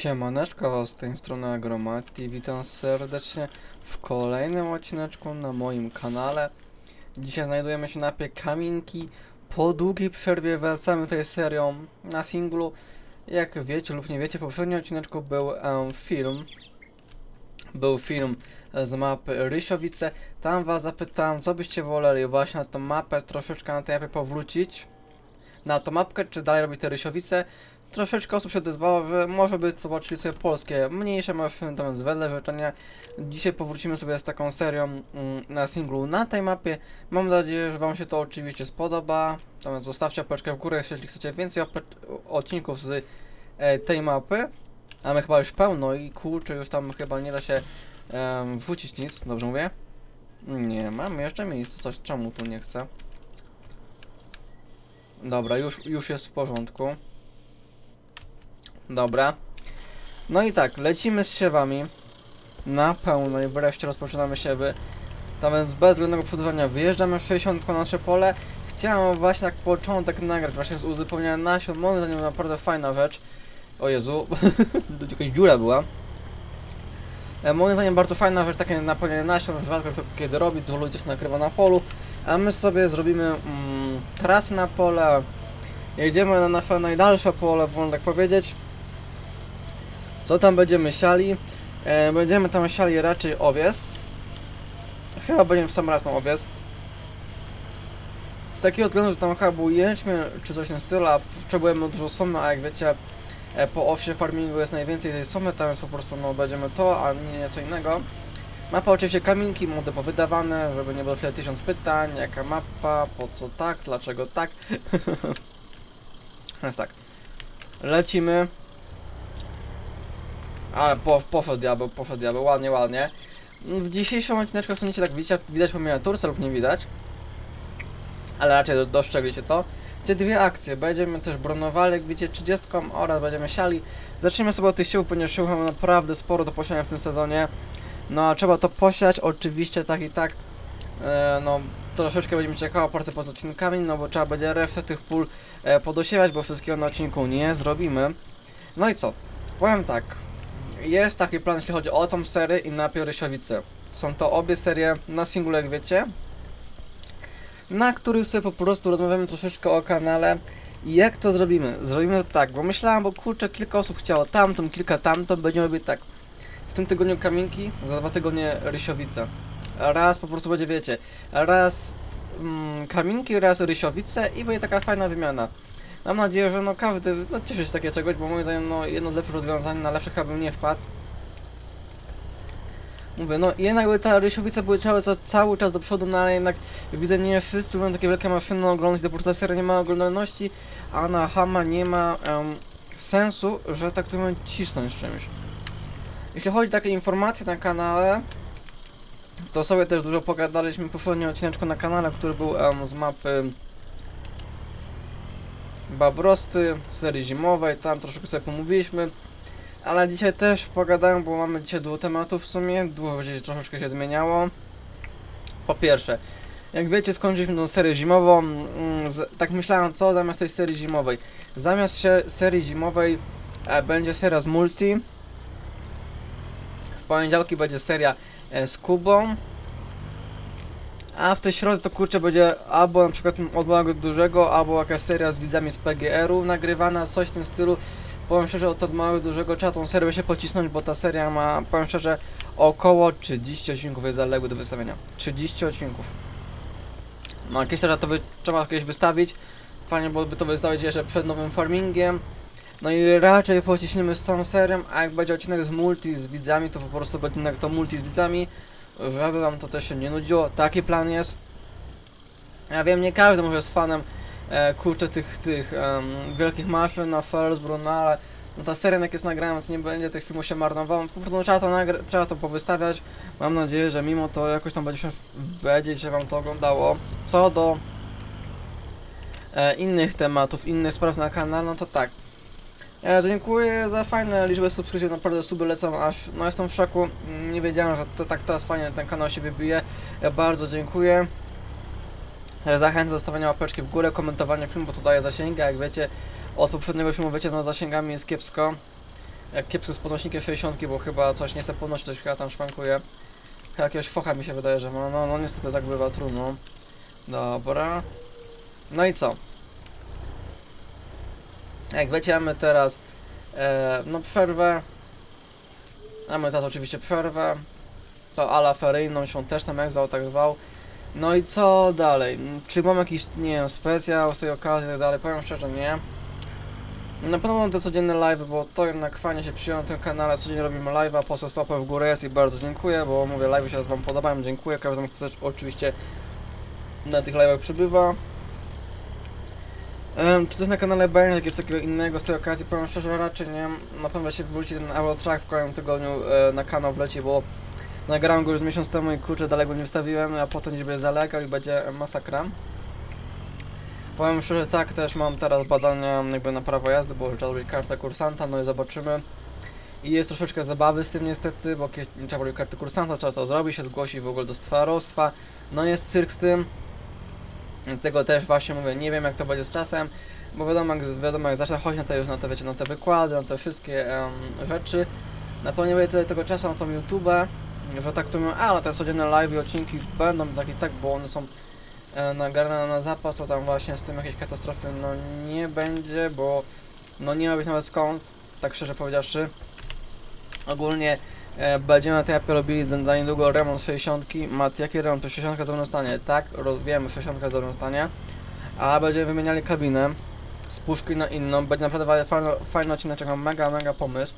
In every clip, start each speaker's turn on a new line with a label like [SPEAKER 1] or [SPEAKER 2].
[SPEAKER 1] Siemaneczko, z tej strony Agromati, witam serdecznie w kolejnym odcineczku na moim kanale. Dzisiaj znajdujemy się na mapie Kaminki. Po długiej przerwie wracamy tutaj serią na singlu. Jak wiecie lub nie wiecie, w poprzednim odcineczku był em, film. Był film z mapy Rysiowice. Tam was zapytałem, co byście woleli właśnie na tą mapę, troszeczkę na tej mapie powrócić. Na tą mapkę, czy dalej robić te Rysiowice. Troszeczkę osób się odezwało, że może być zobaczyli sobie polskie, mniejsze maszyny, tam jest wedle życzenia. Dzisiaj powrócimy sobie z taką serią mm, na singlu na tej mapie. Mam nadzieję, że Wam się to oczywiście spodoba. Natomiast zostawcie apeczkę w górę, jeśli chcecie więcej odcinków z e, tej mapy. A my chyba już pełno i kurczę, już tam chyba nie da się em, wrzucić nic, dobrze mówię? Nie, mamy jeszcze miejsce, coś czemu tu nie chcę. Dobra, już, już jest w porządku. Dobra. No i tak, lecimy z siewami na pełno i wreszcie rozpoczynamy siewy. Tam więc bez żadnego przedłużania wyjeżdżamy 60 na nasze pole. Chciałem właśnie tak początek nagrać właśnie z uzupełniania nasion. Moim zdaniem naprawdę fajna rzecz. O Jezu, jakaś dziura była. E, moim zdaniem bardzo fajna rzecz, takie napełnianie nasion, rzadko kto kiedy robi, dużo ludzi też nakrywa na polu. A my sobie zrobimy mm, trasy na pole, jedziemy na nasze najdalsze pole, wolno tak powiedzieć. Co tam będziemy siali? E, będziemy tam siali raczej owies. Chyba będziemy w sam raz na owies. Z takiego względu, że tam chyba był jęczmień czy coś tym stylu, a potrzebujemy dużo somy, a jak wiecie, e, po owsie farmingu jest najwięcej tej somy, tam więc po prostu no, będziemy to, a nie co innego. Mapa oczywiście kaminki, mody powydawane, żeby nie było tyle tysiąc pytań, jaka mapa, po co tak, dlaczego tak. Więc tak. Lecimy. Ale po, poszedł diabeł, poszedł diabeł, ładnie, ładnie. W dzisiejszym odcineczku są tak widać, widać po miniaturce lub nie widać. Ale raczej do- dostrzegliście to. Gdzie dwie akcje, będziemy też bronowali, jak widzicie, 30 oraz będziemy siali. Zacznijmy sobie od tych sił, ponieważ sił mamy naprawdę sporo do posiania w tym sezonie. No a trzeba to posiać, oczywiście tak i tak. E, no troszeczkę będziemy czekało pracę poza odcinkami, no bo trzeba będzie resztę tych pól e, podosiewać, bo wszystkiego na odcinku nie zrobimy. No i co? Powiem tak. Jest taki plan, jeśli chodzi o tą serię i na Rysiowice. Są to obie serie na singlu, jak wiecie. Na których sobie po prostu rozmawiamy troszeczkę o kanale. Jak to zrobimy? Zrobimy to tak, bo myślałem, bo kurczę, kilka osób chciało tamtą, kilka tamtą, będziemy robić tak. W tym tygodniu Kaminki, za dwa tygodnie Rysiowice. Raz po prostu będzie, wiecie, raz mm, Kaminki, raz Rysiowice i będzie taka fajna wymiana. Mam nadzieję, że no każdy no, cieszy się z takiego czegoś, bo moim zdaniem no, jedno z lepszych rozwiązań, na lepsze chyba bym nie wpadł. Mówię, no jednak ta Rysiowica były cały, ca- cały czas do przodu, no ale jednak widzę nie wszyscy mają takie wielkie maszyny oglądać, dopóki ta seria nie ma oglądalności, a na Hama nie ma em, sensu, że tak to mówiąc cisnąć czymś. Jeśli chodzi o takie informacje na kanale, to sobie też dużo pogadaliśmy po poprzednim odcineczku na kanale, który był em, z mapy Babrosty, z serii zimowej, tam troszkę sobie pomówiliśmy. Ale dzisiaj też pogadałem, bo mamy dzisiaj dużo tematów w sumie, dużo dzisiaj troszeczkę się zmieniało. Po pierwsze, jak wiecie, skończyliśmy tą serię zimową. mm, z- Tak myślałem, co zamiast tej serii zimowej. Zamiast się, serii zimowej e, będzie seria z multi. Poniedziałki będzie seria e, z Kubą. A w tej środę to kurczę będzie albo na przykład od małego do dużego, albo jakaś seria z widzami z PGR-u nagrywana, coś w tym stylu. Powiem szczerze, od małego do dużego trzeba tą serię się pocisnąć, bo ta seria ma, powiem szczerze, około 30 odcinków jest zaległy do wystawienia. 30 odcinków. No jakieś to trzeba kiedyś wystawić. Fajnie byłoby to wystawić jeszcze przed nowym farmingiem. No i raczej pociśniemy z tą serią, a jak będzie odcinek z multi z widzami, to po prostu będzie to multi z widzami, żeby wam to też się nie nudziło. Taki plan jest. Ja wiem, nie każdy może jest fanem e, kurczę tych, tych em, wielkich maszyn na Felsbro, no ale no ta seria jak jest nagrana, więc nie będzie tych filmów się marnowało. Po prostu no, trzeba to, trzeba to powystawiać. Mam nadzieję, że mimo to jakoś tam będzie się wiedzieć, że wam to oglądało. Co do e, innych tematów, innych spraw na kanale, no to tak. Ja dziękuję za fajne liczby subskrypcji, naprawdę suby lecą aż, no jestem w szoku, Mm, nie wiedziałem, że to tak teraz fajnie ten kanał się wybije. Ja bardzo dziękuję. E, Zachęcam do zostawienia łapeczki w górę, komentowania filmu, bo to daje zasięgi, jak wiecie, od poprzedniego filmu wiecie, no zasięgami jest kiepsko. jak kiepsko z podnośnikiem 60, bo chyba coś nie chce podnosić, coś chyba tam szwankuje. Chyba jakiegoś focha mi się wydaje, że ma, no, no niestety tak bywa, trudno. Dobra. No i co? Jak mamy teraz e, no przerwę. Mamy teraz oczywiście przerwę. To ala feryjną, świąteczną, jak zwał, tak zwał. No i co dalej? Czy mam jakiś, nie wiem, specjal z tej okazji i tak dalej? Powiem szczerze, nie. Na pewno mam te codzienne live, bo to jednak fajnie się przyjął na tym kanale, codziennie robimy live'a, po stopę w górę jest i bardzo dziękuję, bo mówię, live się wam podobają, dziękuję każdemu, kto też oczywiście na tych live'ach przybywa. Em, czy coś na kanale będzie jakiegoś takiego innego z tej okazji? Powiem szczerze, raczej nie. Na pewno się wróci ten Eurotrack w kolejnym tygodniu e, na kanał wleci, bo nagrałem go już miesiąc temu i kurczę dalej go nie wstawiłem, a potem gdzieś będzie zalegał i będzie masakra. Powiem szczerze, tak, też mam teraz badania jakby na prawo jazdy, bo trzeba robić kartę kursanta, no i zobaczymy. I jest troszeczkę zabawy z tym niestety, bo kiedyś trzeba robić karty kursanta, trzeba to zrobić, się zgłosić w ogóle do starostwa. No jest cyrk z tym. Dlatego też właśnie mówię, nie wiem jak to będzie z czasem, bo wiadomo, jak, wiadomo jak zacznę chodzić na te już na te, wiecie, na te wykłady, na te wszystkie em, rzeczy, na pewno nie będzie tyle tego czasu na tą YouTube, że tak to mówię, a te codzienne live i odcinki będą tak i tak, bo one są e, nagrane na zapas, to tam właśnie z tym jakieś katastrofy no nie będzie, bo no nie ma być nawet skąd, tak szczerze powiedziawszy. Ogólnie będziemy na tej apie robili za niedługo remont 60. Mat, jaki remont? To 60 w dobrym stanie, tak? Roz, wiemy, 60 w dobrym stanie. A będziemy wymieniali kabinę z puszki na inną. Będzie naprawdę fajny, fajny odcinek, mega, mega pomysł.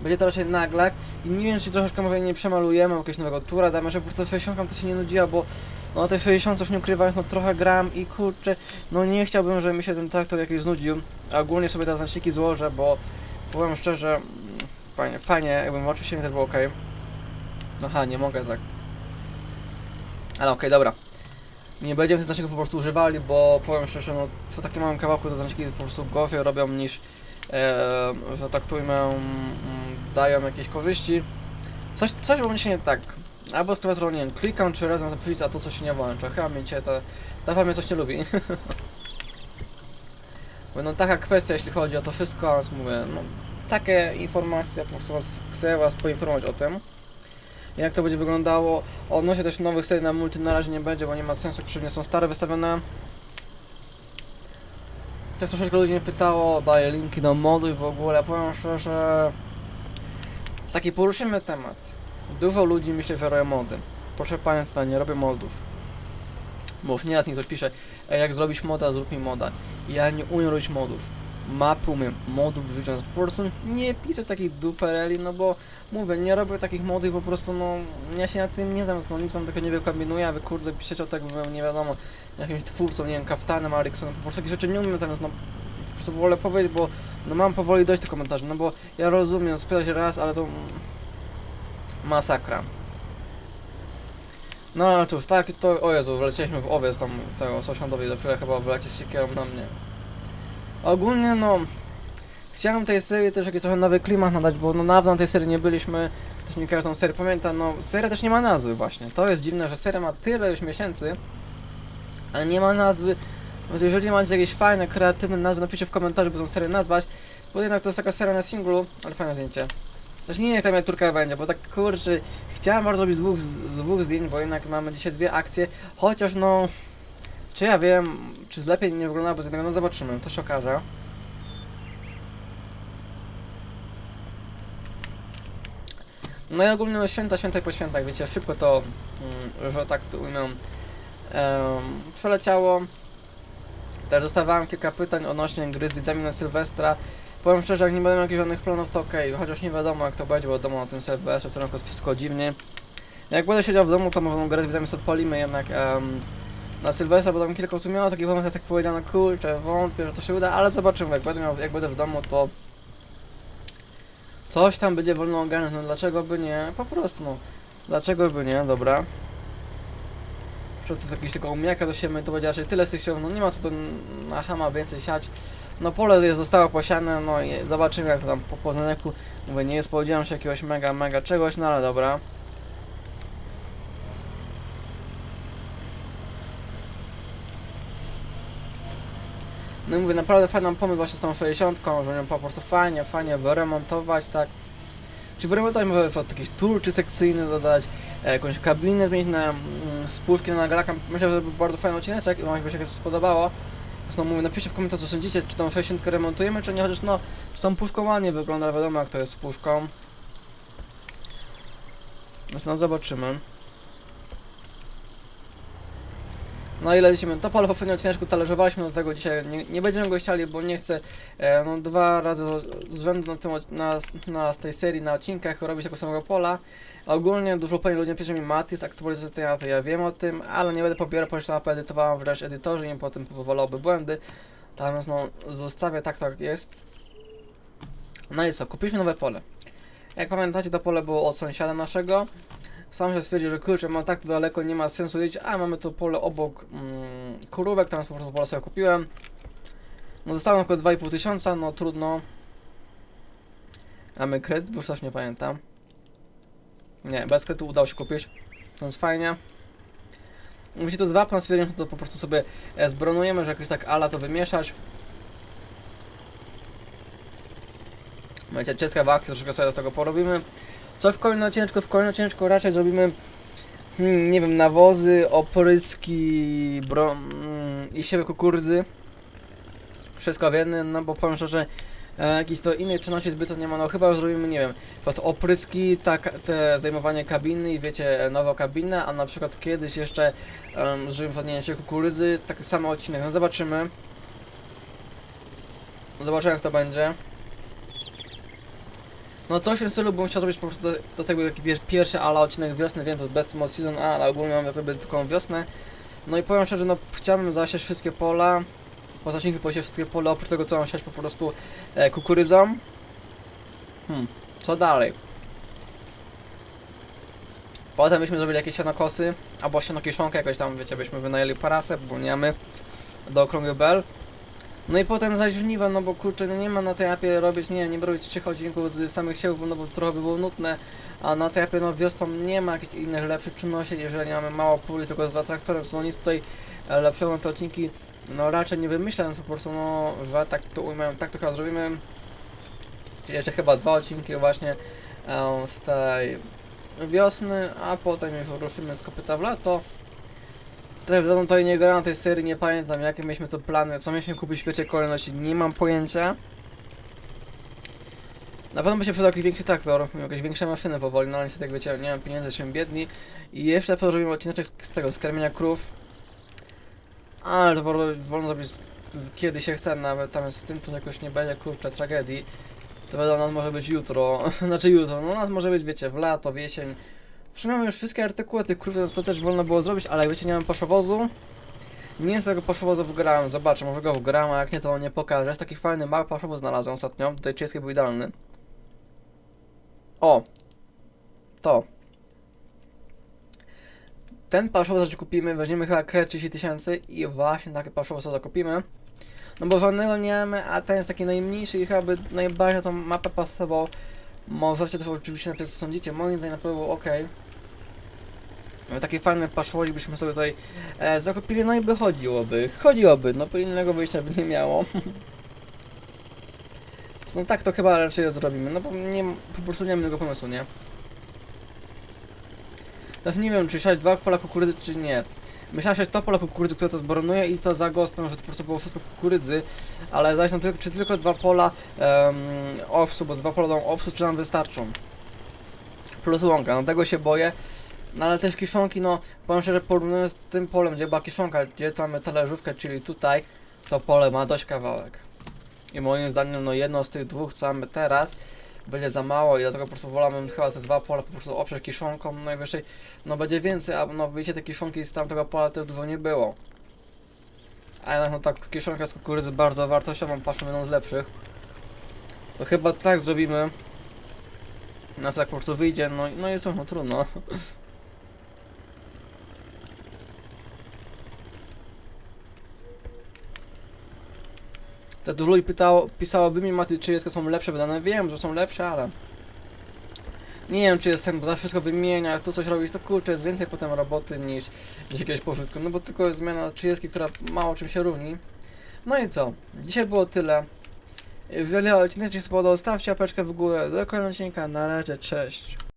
[SPEAKER 1] Będzie to raczej nagle i nie wiem, czy troszeczkę może nie przemalujemy jakiegoś nowego tura, damy, żeby po prostu 60 to się nie nudziła, bo no tej 60 coś nie ukrywając, no trochę gram i kurczę, no nie chciałbym, żeby mi się ten traktor jakiś znudził. A ogólnie sobie te znaczniki złożę, bo powiem szczerze, fajnie, fajnie, jakbym oczywiście nie też było ok. Aha, nie mogę tak. Ale okej, dobra. Nie będziemy tych znaczników po prostu używali, bo powiem szczerze, no w takim małym kawałku te znaczniki po prostu gorzej robią niż, e, że tak to ujmę, mm, dają jakieś korzyści. Coś, coś będzie się nie tak. Albo klawiaturą, nie wiem, klikam trzy razy na przycisk, a to coś się nie włącza. Chyba mnie cię ta, ta coś nie lubi. Będą taka kwestia, jeśli chodzi o to wszystko, więc mówię, no takie informacje, po was, chcę was poinformować o tym. Jak to będzie wyglądało. Odnośnie też nowych serii na multi na razie nie będzie, bo nie ma sensu, że nie są stare wystawione. Też troszeczkę ludzi mnie pytało, daję linki do modu i w ogóle, powiem szczerze, taki poruszymy temat. Dużo ludzi myśli, że robią mody. Proszę Państwa, nie robię modów. Bo już nieraz mi ktoś pisze, jak zrobić moda, zrób mi moda. Ja nie umiem robić modów. Mapy umiem, modów wrzucam. Po prostu nie piszę takich dupereli, no bo mówię, nie robię takich modów, po prostu no ja się na tym nie znam, no nic wam tego nie wykombinuję, a wy kurde piszecie o tak, nie wiadomo, jakimś twórcą, nie wiem, kaftanem, Eriksonem, po prostu takich rzeczy nie umiem natomiast no po prostu wolę powiedzieć, bo no mam powoli dojść do komentarzy, no bo ja rozumiem, spytać raz, ale to masakra. No ale cóż, tak, to, o Jezu, wlecieliśmy w owiec tam tego sąsiadowi, za chwilę chyba wlecieć z siekierą na mnie. Ogólnie no, chciałem tej serii też jakiś trochę nowy klimat nadać, bo no dawno na tej serii nie byliśmy, też nie każdą serię pamięta, no seria też nie ma nazwy właśnie, to jest dziwne, że seria ma tyle już miesięcy, ale nie ma nazwy, więc jeżeli macie jakieś fajne, kreatywne nazwy, napiszcie w komentarzu, by tą serię nazwać, bo jednak to jest taka seria na singlu, ale fajne zdjęcie. Też nie jak ta miniaturka będzie, bo tak kurczę, chciałem bardzo robić z dwóch, dwóch zdjęć, bo jednak mamy dzisiaj dwie akcje, chociaż no, czy ja wiem, czy z lepiej nie wygląda bez jednego, no zobaczymy, to się okaże. No i ogólnie no, święta, święta i po świętach, wiecie, szybko to, mm, że tak to ujmę, em, przeleciało. Też dostawałem kilka pytań odnośnie gry z widzami na Sylwestra. Powiem szczerze, jak nie będę miał jakichś żadnych planów, to okej, chociaż nie wiadomo jak to będzie, bo domu na tym Sylwestrze, w tym roku jest wszystko dziwnie. Jak będę siedział w domu, to może grę z widzami odpalimy jednak em, na Sylwestra, bo tam kilka osób miało takich pomysłów, tak powiedziano, kurczę, wątpię, że to się uda, ale zobaczymy, jak będę, miał, jak będę w domu, to coś tam będzie wolno ogarnąć, no dlaczego by nie, po prostu no, dlaczego by nie, dobra. Czy to jakiś tylko umiaka do siebie, to będzie raczej tyle z tych sił, no nie ma co tu na hama więcej siać. No pole jest zostało posiane, no i zobaczymy jak to tam po Poznaniaku, mówię, nie spodziewałem się jakiegoś mega, mega czegoś, no ale dobra. No i mówię, naprawdę fajny mam pomysł właśnie z tą 60, żeby ją po prostu fajnie, fajnie wyremontować, tak. Czy wyremontować może jakiś tur czy sekcyjny dodać, e, jakąś kabinę zmienić na mm, spuszki na galaka. Myślę, że był bardzo fajny odcinek i wam się to spodobało. Zresztą mówię, napiszcie w komentarzu co sądzicie, czy tą 60 remontujemy, czy nie, chociaż no, z tą puszką ładnie wygląda, wiadomo jak to jest z puszką. Więc no zobaczymy. No i lecimy. To pole w poprzednim odcineczku talerzowaliśmy, do tego dzisiaj nie, nie będziemy go chcieli, bo nie chcę e, no, dwa razy z rzędu na, na, na z tej serii na odcinkach robić tego samego pola. Ogólnie dużo pani ludzie pisze mi Matis, aktualizacja tej mapy, ja wiem o tym, ale nie będę pobierał, ponieważ mapę edytowałem wręcz edytorze i potem powalałoby błędy. Natomiast no, zostawię tak, tak jest. No i co, kupiliśmy nowe pole. Jak pamiętacie, to pole było od sąsiada naszego. Sam się stwierdził, że kurczę, ma tak daleko, nie ma sensu jeździć, a mamy tu pole obok mm, kurówek, tam po prostu pole sobie kupiłem. No dostałem tylko 2,5 tysiąca, no trudno. Mamy kredyt, bo już też nie pamiętam. Nie, bez kredytu udało się kupić, więc fajnie. Jeśli to z wapna stwierdziłem, to po prostu sobie e, zbronujemy, że jakoś tak ala to wymieszać. Będzie cieska w akcji, troszkę sobie do tego porobimy. Co w kolejnym odcineczku? W kolejnym odcineczku raczej zrobimy, hmm, nie wiem, nawozy, opryski bro, mm, i siewy kukurydzy. Wszystko w jednym, no bo powiem szczerze, e, to innej czynności zbyt nie ma, no chyba zrobimy, nie wiem, pod opryski, tak, te zdejmowanie kabiny i wiecie, nowa kabina, a na przykład kiedyś jeszcze um, zrobimy się kukurydzy, taki sam odcinek, no zobaczymy. Zobaczymy jak to będzie. No coś w tym stylu bym chciał zrobić po prostu, jest jakby taki pier- pierwszy ala odcinek wiosny, wiem to bez mod season, ale ogólnie mam jakby tylko wiosnę. No i powiem szczerze, no chciałbym zasiać wszystkie pola, po zasięgu posiać wszystkie pola, oprócz tego co mam siać po prostu e, kukurydzą. Hmm, co dalej? Potem byśmy zrobili jakieś sianokosy, albo sianokiszonkę jakoś tam, wiecie, byśmy wynajęli parasę, mamy do okrągłych bel. No i potem zaś żniwa, no bo kurczę, no nie ma na tej apie robić, nie, nie robić trzech odcinków z samych siewów, no bo trochę by było nudne, a na tej apie no wiosną nie ma jakichś innych lepszych czynności, jeżeli mamy mało puli, tylko dwa traktory, no nic tutaj e, lepszego na te odcinki, no raczej nie wymyślę, no po prostu no, że tak to ujmę, tak to chyba zrobimy. Jeszcze chyba dwa odcinki właśnie e, z tej wiosny, a potem już ruszymy z kopyta w lato. Też dawno to nie grałem tej serii, nie pamiętam jakie mieliśmy to plany, co mieliśmy kupić w pierwszej kolejności, nie mam pojęcia. Na pewno by się przydał jakiś większy traktor, jakieś większe maszyny powoli, no ale niestety jak wiecie, nie mam pieniędzy, jesteśmy biedni. I jeszcze na zrobimy odcineczek z, tego, z karmienia krów. Ale to wolno, wolno zrobić kiedy się chce, nawet tam z tym to jakoś nie będzie, kurczę, tragedii. To wiadomo, nas może być jutro, znaczy jutro, no nas może być, wiecie, w lato, w jesień. Przynajmniej już wszystkie artykuły tych więc to też wolno było zrobić, ale wiecie, nie mam paszowozu. Nie wiem, czy tego paszowozu wgrałem, zobaczę, może go wgram, a jak nie, to nie pokażę. Jest taki fajny, mały paszowóz znalazłem ostatnio, tutaj czeski był idealny. O! To. Ten paszowóz że kupimy, weźmiemy chyba kredyt 30 tysięcy i właśnie taki paszowóz sobie kupimy. No bo żadnego nie mamy, a ten jest taki najmniejszy i chyba by najbardziej na tą mapę pasował. Możecie też oczywiście napisać co sądzicie, moim zdaniem na pewno ok. Taki fajny paszwolik byśmy sobie tutaj e, zakupili, no i by chodziłoby, chodziłoby, no bo innego wyjścia by nie miało. no tak to chyba raczej zrobimy, no bo nie, po prostu nie mam innego pomysłu, nie? Teraz nie wiem, czy siać dwa pola kukurydzy, czy nie. Myślałem siać to pola kukurydzy, które to zboronuje i to za gospę, że to po prostu było wszystko w kukurydzy, ale zaś tam tylko, czy tylko dwa pola um, owsu, bo dwa pola dam owsu, czy nam wystarczą. Plus łąka, no tego się boję. No ale też kiszonki, no powiem szczerze, porównując z tym polem, gdzie była kiszonka, gdzie mamy talerzówkę, czyli tutaj, to pole ma dość kawałek. I moim zdaniem, no jedno z tych dwóch, co mamy teraz, będzie za mało i dlatego po prostu wolałbym chyba te dwa pola po prostu oprzeć kiszonką, najwyżej, no będzie więcej, a no wiecie, te kiszonki z tamtego pola też dużo nie było. A jednak no tak, kiszonka z kukurydzy bardzo wartościową, paszą jedną z lepszych. To chyba tak zrobimy. No tak po prostu wyjdzie, no, no i cóż, no trudno. Tak dużo ludzi pytało, pisało, wy mi Maty, czy jest, są lepsze wydane. Wiem, że są lepsze, ale... Nie wiem, czy jest bo za wszystko wymienia, tu coś robić, to kurczę, jest więcej potem roboty niż, niż jakiegoś pożytku. No bo tylko jest zmiana 30, która mało czym się różni. No i co? Dzisiaj było tyle. Jeżeli odcinek Ci się spodobał, stawcie apeczkę w górę. Do kolejnego odcinka. Na razie, cześć.